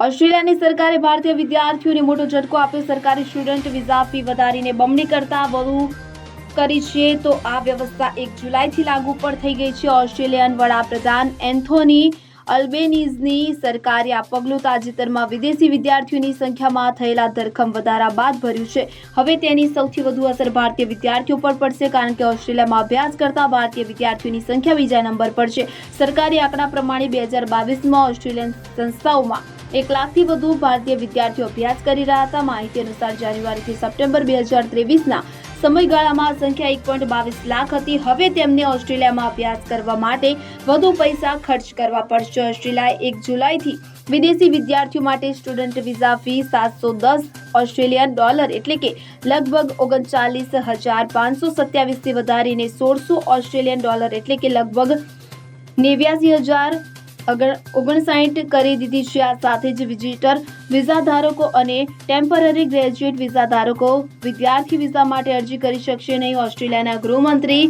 ઓસ્ટ્રેલિયાની સરકારે ભારતીય વિદ્યાર્થીઓને મોટો ઝટકો આપ્યો. સરકારી સ્ટુડન્ટ વિઝા ફી વધારીને બમણી કરતા વધુ કરી છે. તો આ વ્યવસ્થા એક જુલાઈથી લાગુ પણ થઈ ગઈ છે. ઓસ્ટ્રેલિયન વડાપ્રધાન એન્થોની અલ્બેનીઝની સરકારે આ પગલું તાજેતરમાં વિદેશી વિદ્યાર્થીઓની સંખ્યામાં થયેલા ધરખમ વધારા બાદ ભર્યું છે. હવે તેની સૌથી વધુ અસર ભારતીય વિદ્યાર્થીઓ પર પડશે, કારણ કે ઓસ્ટ્રેલિયામાં અભ્યાસ કરતા ભારતીય વિદ્યાર્થીઓની સંખ્યા બીજા નંબર પર છે. સરકારી આંકડા પ્રમાણે બે હજાર બાવીસમાં ઓસ્ટ્રેલિયન સંસ્થાઓમાં એક લાખથી વધુ ભારતીય વિદ્યાર્થીઓ અભ્યાસ કરી રહ્યા હતા. માહિતી અનુસાર જાન્યુઆરીથી સપ્ટેમ્બર બે હજાર ત્રેવીસના સમયગાળામાં સંખ્યા એક પોઈન્ટ બાવીસ લાખ હતી. હવે તેમને ઓસ્ટ્રેલિયામાં અભ્યાસ કરવા માટે વધુ પૈસા ખર્ચ કરવા પડશે. ઓસ્ટ્રેલિયાએ એક જુલાઈથી વિદેશી વિદ્યાર્થીઓ માટે સ્ટુડન્ટ વિઝા ફી સાતસો દસ ઓસ્ટ્રેલિયન ડોલર એટલે કે લગભગ ઓગણચાલીસ હજાર પાંચસો સત્યાવીસથી વધારીને સોળસો ઓસ્ટ્રેલિયન ડોલર એટલે કે લગભગ નેવ્યાસી હજાર ઓગણસાઠ કરી દીધી છે, આ સાથે જ વિઝિટર વિઝા ધારકો અને ટેમ્પરરી ગ્રેજ્યુએટ વિઝા ધારકો વિદ્યાર્થી વિઝા માટે અરજી કરી શકશે નહીં. ઓસ્ટ્રેલિયાના ગૃહમંત્રી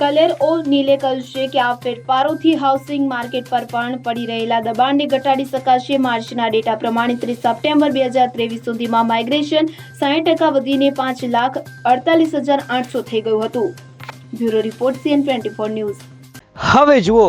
કલેર ઓ નીલે કહ્યું કે આ ફેરફારોથી હાઉસિંગ માર્કેટ પર પણ પડી રહેલા દબાણને ઘટાડી શકાશે. માર્ચના ડેટા પ્રમાણે ત્રીસ સપ્ટેમ્બર બે હજાર ત્રેવીસ સુધીમાં માઇગ્રેશન સાઠ ટકા વધીને પાંચ લાખ અડતાલીસ હજાર આઠસો થઈ ગયું હતું. Bureau report CN twenty four news. હવે જુઓ